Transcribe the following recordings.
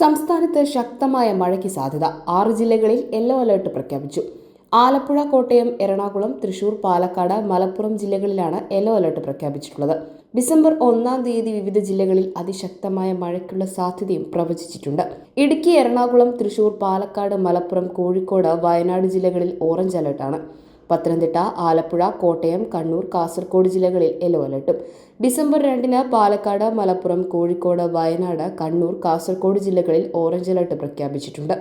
സംസ്ഥാനത്ത് ശക്തമായ മഴയ്ക്ക് സാധ്യത. ആറ് ജില്ലകളിൽ യെല്ലോ അലേർട്ട് പ്രഖ്യാപിച്ചു. ആലപ്പുഴ കോട്ടയം എറണാകുളം തൃശൂർ പാലക്കാട് മലപ്പുറം ജില്ലകളിലാണ് യെല്ലോ അലേർട്ട് പ്രഖ്യാപിച്ചിട്ടുള്ളത്. ഡിസംബർ ഒന്നാം തീയതി വിവിധ ജില്ലകളിൽ അതിശക്തമായ മഴയ്ക്കുള്ള സാധ്യതയും പ്രവചിച്ചിട്ടുണ്ട്. ഇടുക്കി എറണാകുളം തൃശൂർ പാലക്കാട് മലപ്പുറം കോഴിക്കോട് വയനാട് ജില്ലകളിൽ ഓറഞ്ച് അലർട്ടാണ്. പത്തനംതിട്ട ആലപ്പുഴ കോട്ടയം കണ്ണൂർ കാസർഗോഡ് ജില്ലകളിൽ യെല്ലോ അലർട്ടും. ഡിസംബർ രണ്ടിന് പാലക്കാട് മലപ്പുറം കോഴിക്കോട് വയനാട് കണ്ണൂർ കാസർഗോഡ് ജില്ലകളിൽ ഓറഞ്ച് അലർട്ട് പ്രഖ്യാപിച്ചിട്ടുണ്ട്.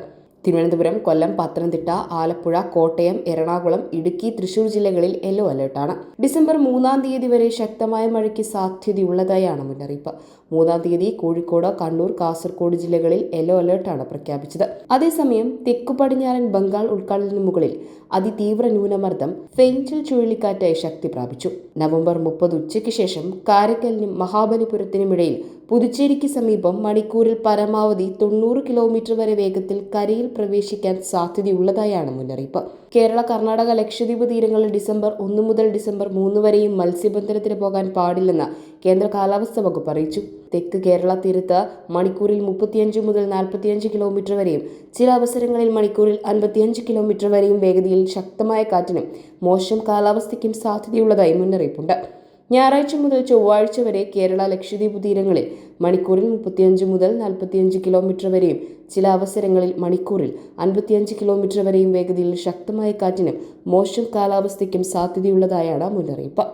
തിരുവനന്തപുരം കൊല്ലം പത്തനംതിട്ട ആലപ്പുഴ കോട്ടയം എറണാകുളം ഇടുക്കി തൃശൂർ ജില്ലകളിൽ യെല്ലോ അലേർട്ടാണ് ഡിസംബർ മൂന്നാം തീയതി വരെ ശക്തമായ മഴയ്ക്ക് സാധ്യതയുള്ളതായാണ് മുന്നറിയിപ്പ്. മൂന്നാം തീയതി കോഴിക്കോട് കണ്ണൂർ കാസർഗോഡ് ജില്ലകളിൽ യെല്ലോ അലേർട്ടാണ് പ്രഖ്യാപിച്ചത്. അതേസമയം തെക്കു പടിഞ്ഞാറൻ ബംഗാൾ ഉൾക്കടലിന് മുകളിൽ അതിതീവ്ര ന്യൂനമർദ്ദം ഫെഞ്ചിൽ ചുഴലിക്കാറ്റായി ശക്തി പ്രാപിച്ചു. നവംബർ മുപ്പത് ഉച്ചയ്ക്ക് ശേഷം കാരക്കലിനും മഹാബലിപുരത്തിനുമിടയിൽ പുതുച്ചേരിക്ക് സമീപം മണിക്കൂറിൽ പരമാവധി തൊണ്ണൂറ് കിലോമീറ്റർ വരെ വേഗത്തിൽ കരയിൽ പ്രവേശിക്കാൻ സാധ്യതയുള്ളതായാണ് മുന്നറിയിപ്പ്. കേരള കർണാടക ലക്ഷദ്വീപ് തീരങ്ങളിൽ ഡിസംബർ ഒന്ന് മുതൽ ഡിസംബർ മൂന്ന് വരെയും മത്സ്യബന്ധനത്തിന് പോകാൻ പാടില്ലെന്ന് കേന്ദ്ര കാലാവസ്ഥാ വകുപ്പ് അറിയിച്ചു. തെക്ക് കേരള തീരത്ത് മണിക്കൂറിൽ മുപ്പത്തിയഞ്ച് മുതൽ നാൽപ്പത്തിയഞ്ച് കിലോമീറ്റർ വരെയും ചില അവസരങ്ങളിൽ മണിക്കൂറിൽ അൻപത്തിയഞ്ച് കിലോമീറ്റർ വരെയും വേഗതയിൽ ശക്തമായ കാറ്റിനും മോശം കാലാവസ്ഥയ്ക്കും സാധ്യതയുള്ളതായി മുന്നറിയിപ്പുണ്ട്. ഞായറാഴ്ച മുതൽ ചൊവ്വാഴ്ച വരെ കേരള ലക്ഷദ്വീപ് തീരങ്ങളിൽ മണിക്കൂറിൽ മുപ്പത്തിയഞ്ച് മുതൽ നാൽപ്പത്തിയഞ്ച് കിലോമീറ്റർ വരെയും ചില അവസരങ്ങളിൽ മണിക്കൂറിൽ അൻപത്തിയഞ്ച് കിലോമീറ്റർ വരെയും വേഗതയിൽ ശക്തമായ കാറ്റിനും മോശം കാലാവസ്ഥയ്ക്കും സാധ്യതയുള്ളതായാണ് മുന്നറിയിപ്പ്.